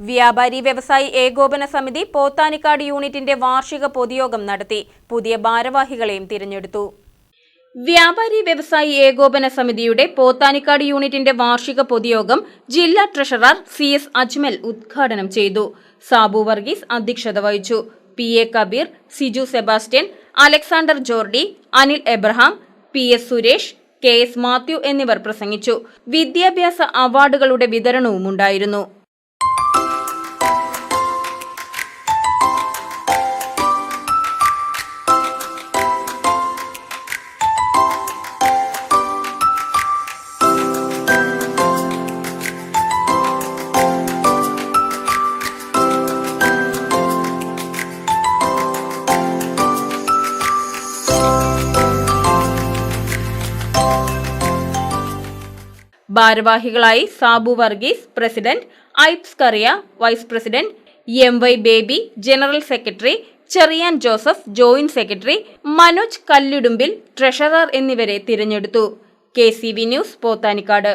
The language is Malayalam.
വ്യാപാരി വ്യവസായി ഏകോപന സമിതി പോത്താനിക്കാട് യൂണിറ്റിന്റെ വാർഷിക പൊതുയോഗം നടത്തി. പുതിയ ഭാരവാഹികളെയും തിരഞ്ഞെടുത്തു. വ്യാപാരി വ്യവസായി ഏകോപന സമിതിയുടെ പോത്താനിക്കാട് യൂണിറ്റിന്റെ വാർഷിക പൊതുയോഗം ജില്ലാ ട്രഷറർ സി എസ് അജ്മൽ ഉദ്ഘാടനം ചെയ്തു. സാബു വർഗീസ് അധ്യക്ഷത വഹിച്ചു. P A Kabeer Siju Sebastian Alexander Jordi Anil Abraham P S Suresh K S Mathew എന്നിവർ പ്രസംഗിച്ചു. വിദ്യാഭ്യാസ അവാർഡുകളുടെ വിതരണവും ഉണ്ടായിരുന്നു ഭാരവാഹികളായി Sabu Varghese president ഐപ്സ് Kariya vice president M Y Baby general secretary Cheriyan Joseph joint secretary Manoj Kallidumbil treasurer എന്നിവരെ തിരഞ്ഞെടുത്തു. K C V news Pothanicad.